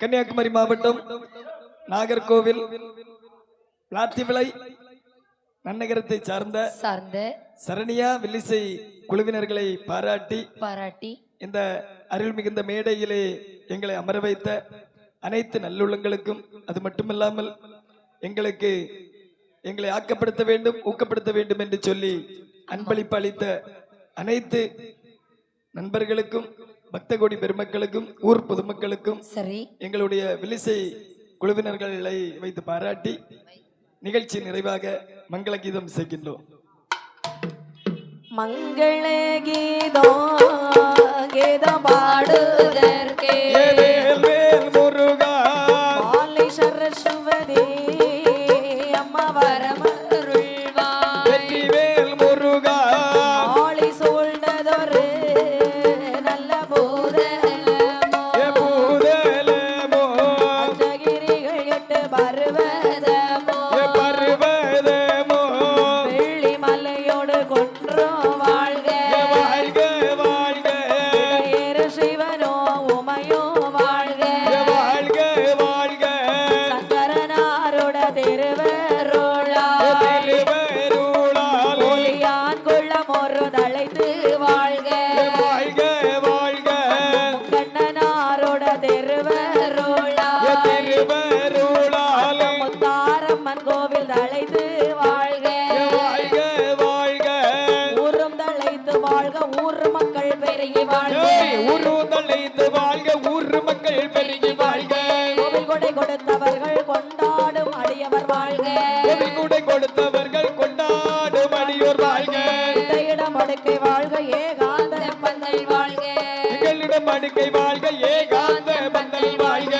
கன்னியாகுமரி மாவட்டம் நாகர்கோவில் பிளாத்திவிளை நன்னகரத்தை சார்ந்த சார்ந்த சரணியா வில்லிசை குழுவினர்களை பாராட்டி பாராட்டி இந்த அருள் மிகுந்த மேடையிலே எங்களை அமர வைத்த அனைத்து நல்லுள்ளங்களுக்கும் அது மட்டுமல்லாமல் எங்களுக்கு எங்களை ஆக்கப்படுத்த வேண்டும் ஊக்கப்படுத்த வேண்டும் என்று சொல்லி அன்பளிப்பு அளித்த அனைத்து நண்பர்களுக்கும் பக்த கோடி பெருமக்களுக்கும் ஊர் பொதுமக்களுக்கும் சரி. எங்களுடைய வில்லிசை குழுவினர்களை வைத்து பாராட்டி நிகழ்ச்சி நிறைவாக மங்கள கீதம் செய்கின்றோம் மங்கள கீதம் கீதம் பாடுதற்கே முருகா. சரஸ்வதி வாழ்க. ஊர் மக்கள் பெருகி வாழ்க. ஏய் உருதலைந்து வாழ்க கூடை கொடுத்தவர்கள் கொண்டாடும் அடியோர் வாழ்க. இடம் அடுக்கை வாழ்க ஏகாந்த பந்தல் வாழ்க. எங்களிடம் அடுக்கை வாழ்க ஏகாந்த பந்தல் வாழ்க.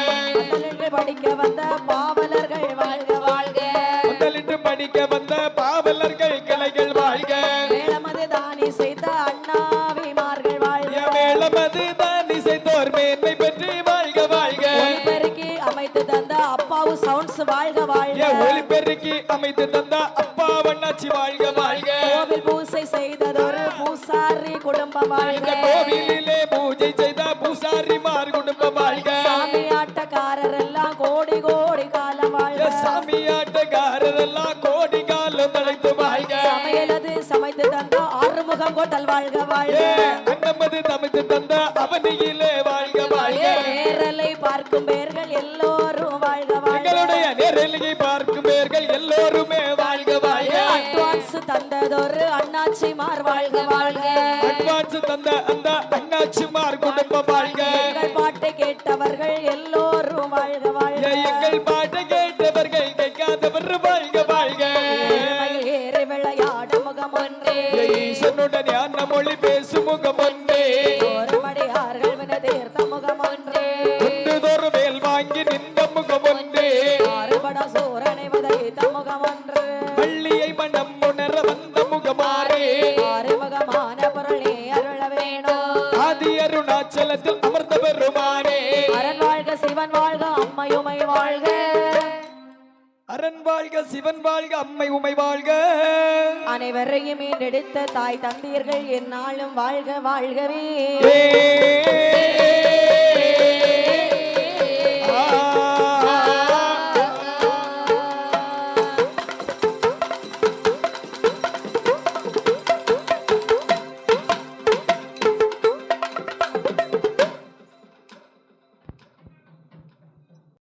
படிக்க வந்த பாவலர்கள் வாழ்க. வாழ்க. முதலிட்டு படிக்க வந்த பாவலர்கள் கிளைகள் வாழ்க. மேளமது தானி செய்த அண்ணாவிமார்கள் வாழ்க. என் மேளமது தான் இசைத்தோர் மேன்மை பெற்று வாழ்க என் ஒளிபெருக்கி அமைத்து தந்த அப்பா வண்ணாச்சி வாழ்க வாழ்க. கோவில் பூசை செய்ததொரு பூசாரி குடும்பம் வாழ்க. கோவிலிலே பூஜை செய்த பூசாரிமார் குடும்பம் வாழ்க. சாமி ஆட்டக்காரர் எல்லாம் கோடி கோடி காலம் வாழ்க. என் சாமியாட்டக்காரரெல்லாம் கோடி காலம் தலைத்து வாழ்க. சமையலது சமைத்து தந்த ஆறுமுகம் கோட்டல் வாழ்க வாழ்க. ஏ அன்னமது தமிழ்த்து தந்த அவனியிலே வாழ்க வாழ்க. நேரலை பார்க்கும் பேர்கள் எல்லோரும் தந்ததொரு அண்ணாச்சிமார் வாழ்க வாழ்க. அட்வான்ஸ் தந்த அந்த அண்ணாச்சிமார் குடும்பம் வாழ்க. எங்கள் பாட்டை கேட்டவர்கள் எல்லோரும் வாழ்க வாழ்க. எங்கள் பாட்டை கேட்டவர்கள் கேட்காதவர் வாழ்க வாழ்க. ஏறி விளையாட முகம் ஒன்றே. ஈசனுடன் ஞான மொழி பேசும் முகம் ஒன்றே. ஓரமடியார்கள் வின தீர்த்த முகம் ஒன்றே. குண்டுதோறு மேல் வாங்கி நின்ற வாழ்க அம்மையுமை வாழ்க. அரண் வாழ்க சிவன் வாழ்க அம்மை உமை வாழ்க. அனைவரையும் மீண்டெடுத்த தாய் தந்தீர்கள் என்னாலும் வாழ்க வாழ்கவே.